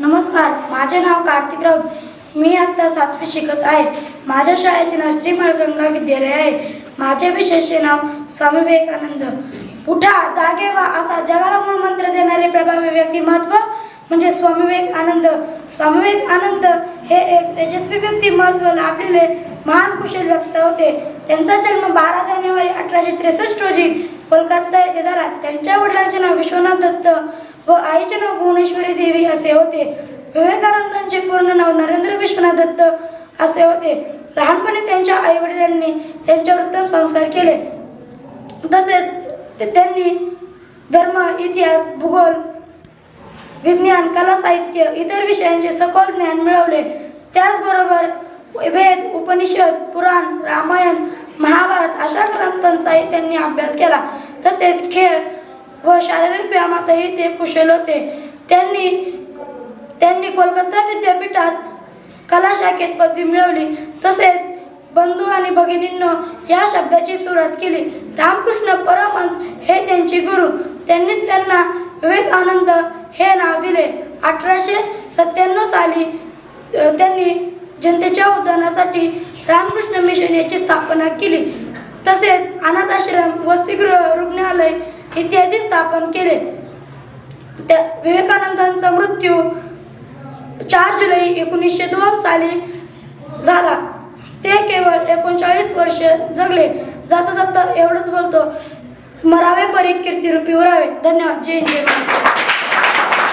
नमस्कार माझे नाव कार्तिक राऊत. मी आता सातवी शिकत आहे. माझ्या शाळेचे नाव श्री गंगा विद्यालय आहे. माझ्या विषयाचे नाव स्वामी विवेकानंद. उठा जागे व्हा असा जगाला मूळ मंत्र देणारे प्रभावी व्यक्तिमत्व म्हणजे स्वामी विवेकानंद. स्वामी विवेकानंद हे एक तेजस्वी व्यक्तिमत्व लाभलेले महान कुशल व्यक्त होते. त्यांचा जन्म बारा जानेवारी अठराशे त्रेसष्ट रोजी कोलकाता येथे झाला. त्यांच्या वडिलांचे नाव विश्वनाथ दत्त. व आईचे नाव भुवनेश्वरी देवी असे होते. विवेकानंदांचे पूर्ण नाव नरेंद्र विश्वनाथ दत्त असे होते. लहानपणी त्यांच्या आईवडिलांनी त्यांच्यावर उत्तम संस्कार केले. तसेच ते- त्यांनी धर्म इतिहास भूगोल विज्ञान कला साहित्य इतर विषयांचे सखोल ज्ञान मिळवले. त्याचबरोबर वेद उपनिषद पुराण रामायण महाभारत अशा ग्रंथांचाही त्यांनी अभ्यास केला. तसेच खेळ व शारीरिक व्यायामातही ते कुशल होते. त्यांनी त्यांनी कोलकाता विद्यापीठात कला शाखेत पदवी मिळवली. तसेच बंधू आणि भगिनींनो या शब्दाची सुरुवात केली. रामकृष्ण परमहंस हे त्यांचे गुरु. त्यांनीच त्यांना विवेकानंद हे नाव दिले. अठराशे सत्त्याण्णव साली त्यांनी जनतेच्या उद्धानासाठी रामकृष्ण मिशन याची स्थापना केली. तसेच अनाथाश्रम वसतिगृह रुग्णालय इत्यादी स्थापन केले. त्या विवेकानंदांचा मृत्यू चार जुलै एकोणीसशे दोन साली झाला. ते केवळ एकोणचाळीस वर्ष जगले. जाता जाता एवढंच बोलतो. मरावे परी कीर्ती रूपी उरावे. धन्यवाद. जय जय